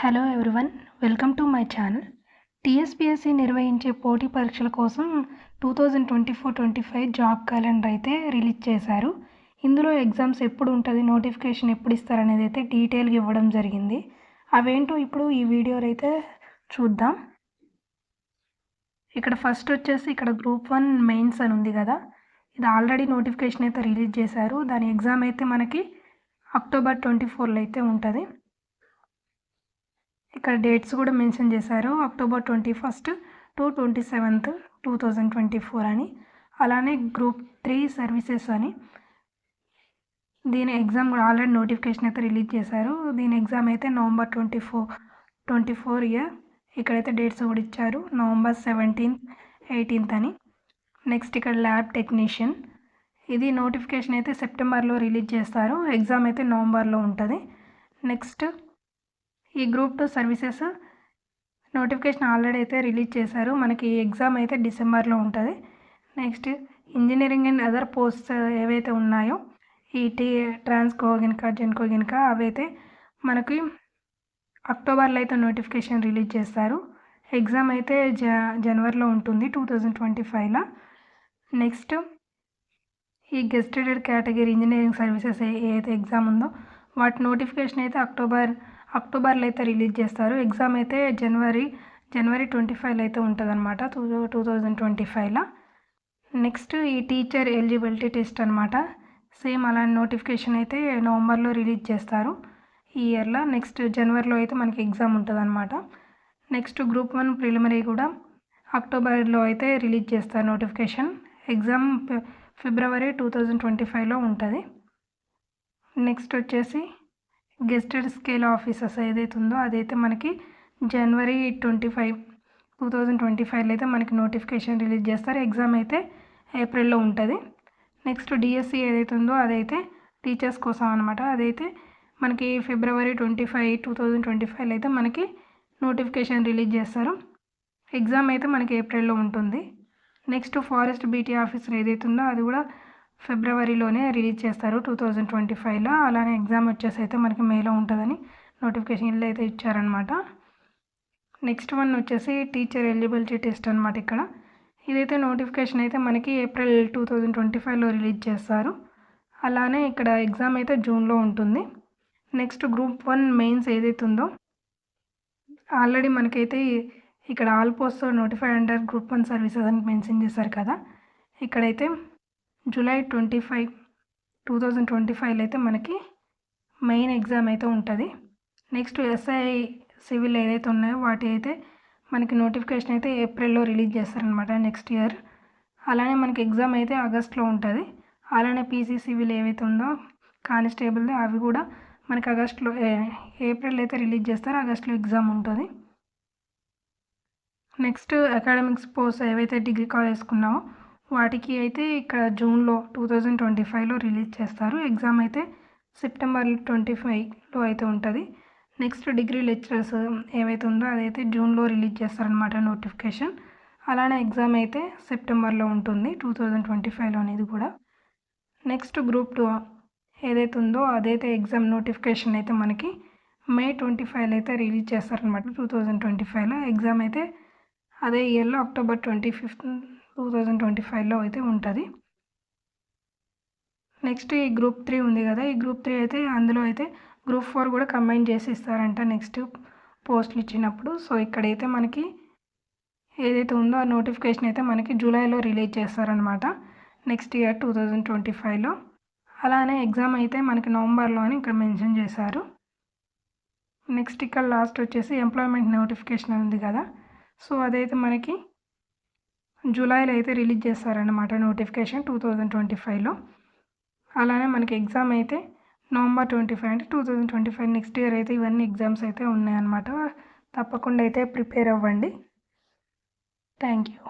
Hello everyone welcome to my channel TSPSC నిర్వహించే పోటీ పరీక్షల కోసం two thousand twenty four twenty five job calendar అయితే రిలీజ్ చేశారు. ఇందులో ఎగ్జామ్స్ ఎప్పుడు ఉంటుంది నోటిఫికేషన్ ఎప్పుడు ఇస్తారనేది అయితే డీటెయిల్గా ఇవ్వడం జరిగింది. అవేంటో ఇప్పుడు ఈ వీడియోలో అయితే చూద్దాం. ఇక్కడ ఫస్ట్ వచ్చేసి ఇక్కడ గ్రూప్ వన్ మెయిన్స్ అని ఉంది కదా. ఇది ఆల్రెడీ నోటిఫికేషన్ అయితే రిలీజ్ చేశారు. దాని ఎగ్జామ్ అయితే మనకి అక్టోబర్ ట్వంటీ ఫోర్లో అయితే ఉంటుంది. ఇక్కడ డేట్స్ కూడా మెన్షన్ చేశారు. October twenty first to twenty seventh two thousand twenty four అని. అలానే గ్రూప్ త్రీ సర్వీసెస్ అని. దీని ఎగ్జామ్ కూడా ఆల్రెడీ నోటిఫికేషన్ అయితే రిలీజ్ చేశారు. దీని ఎగ్జామ్ అయితే November twenty four twenty four year ఇక్కడైతే డేట్స్ కూడా ఇచ్చారు. నవంబర్ సెవెంటీన్త్ ఎయిటీన్త్ అని. నెక్స్ట్ ఇక్కడ ల్యాబ్ టెక్నీషియన్ ఇది నోటిఫికేషన్ అయితే సెప్టెంబర్లో రిలీజ్ చేస్తారు. ఎగ్జామ్ అయితే నవంబర్లో ఉంటుంది. నెక్స్ట్ ఈ group two services notification already అయితే రిలీజ్ చేశారు. మనకి ఎగ్జామ్ అయితే డిసెంబర్లో ఉంటుంది. Next engineering and other posts ఏవైతే ఉన్నాయో ఈటీ ట్రాన్స్కో గినక జెన్కో గినక అవైతే మనకి అక్టోబర్లో అయితే నోటిఫికేషన్ రిలీజ్ చేస్తారు. ఎగ్జామ్ అయితే జ జనవరిలో ఉంటుంది టూ థౌజండ్ ట్వంటీ ఫైవ్లో. నెక్స్ట్ ఈ గెస్టెడ్ కేటగిరీ ఇంజనీరింగ్ సర్వీసెస్ ఏ అయితే ఎగ్జామ్ ఉందో వాటి నోటిఫికేషన్ అయితే అక్టోబర్ అక్టోబర్లో అయితే రిలీజ్ చేస్తారు. ఎగ్జామ్ అయితే జనవరి జనవరి ట్వంటీ ఫైవ్లో అయితే ఉంటుంది అనమాట టూ టూ థౌజండ్ ట్వంటీ ఫైవ్లో. నెక్స్ట్ ఈ టీచర్ ఎలిజిబిలిటీ టెస్ట్ అనమాట సేమ్ అలాంటి నోటిఫికేషన్ అయితే నవంబర్లో రిలీజ్ చేస్తారు. ఈ ఇయర్లో నెక్స్ట్ జనవరిలో అయితే మనకి ఎగ్జామ్ ఉంటుంది అనమాట నెక్స్ట్ గ్రూప్ వన్ ప్రిలిమరీ కూడా అక్టోబర్లో అయితే రిలీజ్ చేస్తారు నోటిఫికేషన్. ఎగ్జామ్ ఫిబ్రవరి టూ థౌజండ్ ట్వంటీ ఫైవ్లో ఉంటుంది. నెక్స్ట్ వచ్చేసి గెస్టెడ్ స్కేల్ ఆఫీసర్స్ ఏదైతే ఉందో అదైతే మనకి జనవరి twenty five two thousand twenty ఫైవ్లో అయితే మనకి నోటిఫికేషన్ రిలీజ్ చేస్తారు. ఎగ్జామ్ అయితే ఏప్రిల్లో ఉంటుంది. నెక్స్ట్ డిఎస్సి ఏదైతే ఉందో అదైతే టీచర్స్ కోసం అనమాట అదైతే మనకి ఫిబ్రవరి twenty five two thousand twenty ఫైవ్లో అయితే మనకి నోటిఫికేషన్ రిలీజ్ చేస్తారు. ఎగ్జామ్ అయితే మనకి ఏప్రిల్లో ఉంటుంది. నెక్స్ట్ ఫారెస్ట్ బీటీ ఆఫీసర్ ఏదైతే ఉందో అది కూడా ఫిబ్రవరిలోనే రిలీజ్ చేస్తారు టూ థౌజండ్ ట్వంటీ ఫైవ్లో. అలానే ఎగ్జామ్ వచ్చేసి అయితే మనకి మేలో ఉంటుందని నోటిఫికేషన్లో అయితే ఇచ్చారనమాట నెక్స్ట్ వన్ వచ్చేసి టీచర్ ఎలిజిబిలిటీ టెస్ట్ అనమాట ఇక్కడ. ఇదైతే నోటిఫికేషన్ అయితే మనకి ఏప్రిల్ టూ థౌజండ్ ట్వంటీ ఫైవ్లో రిలీజ్ చేస్తారు. అలానే ఇక్కడ ఎగ్జామ్ అయితే జూన్లో ఉంటుంది. నెక్స్ట్ గ్రూప్ వన్ మెయిన్స్ ఏదైతే ఉందో ఆల్రెడీ మనకైతే ఇక్కడ all post notify under group one services అని మెన్షన్ చేశారు కదా. ఇక్కడైతే July twenty five two thousand twenty ఫైవ్లో అయితే మనకి మెయిన్ ఎగ్జామ్ అయితే ఉంటుంది. నెక్స్ట్ ఎస్ఐ సివిల్ ఏదైతే ఉన్నాయో వాటి అయితే మనకి నోటిఫికేషన్ అయితే ఏప్రిల్లో రిలీజ్ చేస్తారనమాట నెక్స్ట్ ఇయర్. అలానే మనకి ఎగ్జామ్ అయితే ఆగస్ట్లో ఉంటుంది. అలానే పీసీ సివిల్ ఏవైతే ఉందో కానిస్టేబుల్ది అవి కూడా మనకి ఆగస్ట్లో ఏప్రిల్ అయితే రిలీజ్ చేస్తారు. ఆగస్ట్లో ఎగ్జామ్ ఉంటుంది. నెక్స్ట్ అకాడమిక్స్ పోస్ట్ ఏవైతే డిగ్రీ కాలేజ్ వేసుకున్నామో వాటికి అయితే ఇక్కడ జూన్లో టూ థౌజండ్ ట్వంటీ ఫైవ్లో రిలీజ్ చేస్తారు. ఎగ్జామ్ అయితే సెప్టెంబర్ ట్వంటీ ఫైవ్లో అయితే ఉంటుంది. నెక్స్ట్ డిగ్రీ లెక్చరర్స్ ఏవైతే ఉందో అదైతే జూన్లో రిలీజ్ చేస్తారనమాట నోటిఫికేషన్. అలానే ఎగ్జామ్ అయితే సెప్టెంబర్లో ఉంటుంది టూ థౌజండ్ ట్వంటీ ఫైవ్లో అనేది కూడా. నెక్స్ట్ గ్రూప్ టూ ఏదైతే ఉందో అదైతే ఎగ్జామ్ నోటిఫికేషన్ అయితే మనకి మే ట్వంటీ ఫైవ్లో అయితే రిలీజ్ చేస్తారనమాట టూ థౌజండ్ ట్వంటీ ఫైవ్లో. ఎగ్జామ్ అయితే అదే ఇయర్లో October twenty fifth two thousand twenty ఫైవ్లో అయితే ఉంటుంది. నెక్స్ట్ ఈ గ్రూప్ త్రీ ఉంది కదా ఈ గ్రూప్ త్రీ అయితే అందులో అయితే గ్రూప్ ఫోర్ కూడా కంబైన్ చేసి ఇస్తారంట నెక్స్ట్ పోస్టులు ఇచ్చినప్పుడు. సో ఇక్కడైతే మనకి ఏదైతే ఉందో ఆ నోటిఫికేషన్ అయితే మనకి జూలైలో రిలీజ్ చేస్తారనమాట next year two thousand twenty ఫైవ్లో. అలానే ఎగ్జామ్ అయితే మనకి నవంబర్లో అని ఇక్కడ మెన్షన్ చేశారు. నెక్స్ట్ ఇక్కడ లాస్ట్ వచ్చేసి ఎంప్లాయ్మెంట్ నోటిఫికేషన్ ఉంది కదా సో అదైతే మనకి జూలైలో అయితే రిలీజ్ చేస్తారనమాట నోటిఫికేషన్ టూ థౌజండ్ ట్వంటీ ఫైవ్లో. అలానే మనకి ఎగ్జామ్ అయితే నవంబర్ ట్వంటీ ఫైవ్ అంటే two thousand twenty five next year అయితే ఇవన్నీ ఎగ్జామ్స్ అయితే ఉన్నాయన్నమాట. తప్పకుండా అయితే ప్రిపేర్ అవ్వండి. Thank you.